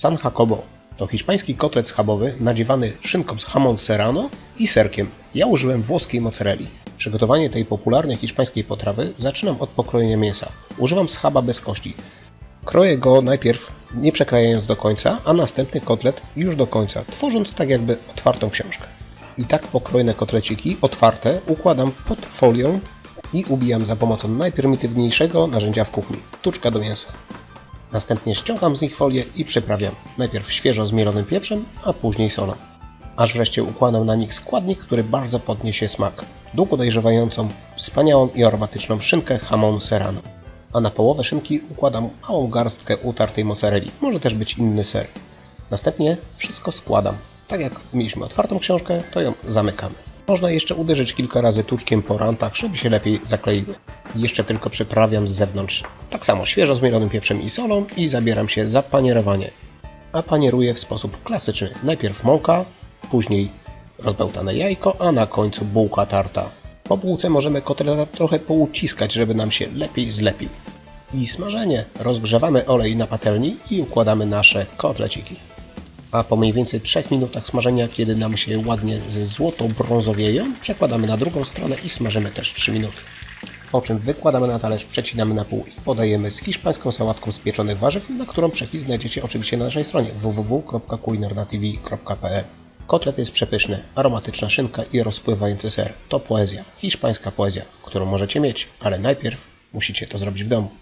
San Jacobo to hiszpański kotlet schabowy nadziewany szynką z hamon serrano i serkiem. Ja użyłem włoskiej mozzarelli. Przygotowanie tej popularnej hiszpańskiej potrawy zaczynam od pokrojenia mięsa. Używam schaba bez kości. Kroję go najpierw nie przekrajając do końca, a następny kotlet już do końca, tworząc tak jakby otwartą książkę. I tak pokrojone kotleciki otwarte układam pod folią i ubijam za pomocą najprymitywniejszego narzędzia w kuchni tuczka do mięsa. Następnie ściągam z nich folię i przyprawiam. Najpierw świeżo zmielonym pieprzem, a później solą. Aż wreszcie układam na nich składnik, który bardzo podniesie smak. Długo dojrzewającą, wspaniałą i aromatyczną szynkę hamon serrano. A na połowę szynki układam małą garstkę utartej mozzarelli. Może też być inny ser. Następnie wszystko składam. Tak jak mieliśmy otwartą książkę, to ją zamykamy. Można jeszcze uderzyć kilka razy tuczkiem po rantach, żeby się lepiej zakleiły. Jeszcze tylko przyprawiam z zewnątrz. Tak samo świeżo zmielonym pieprzem i solą i zabieram się za panierowanie. A panieruję w sposób klasyczny. Najpierw mąka, później rozbełtane jajko, a na końcu bułka tarta. Po bułce możemy kotleta trochę pouciskać, żeby nam się lepiej zlepił. I smażenie. Rozgrzewamy olej na patelni i układamy nasze kotleciki a po mniej więcej 3 minutach smażenia, kiedy nam się ładnie ze złoto brązowieją, przekładamy na drugą stronę i smażymy też 3 minuty. Po czym wykładamy na talerz, przecinamy na pół i podajemy z hiszpańską sałatką z pieczonych warzyw, na którą przepis znajdziecie oczywiście na naszej stronie www.culinarnatv.pl Kotlet jest przepyszny, aromatyczna szynka i rozpływający ser. To poezja, hiszpańska poezja, którą możecie mieć, ale najpierw musicie to zrobić w domu.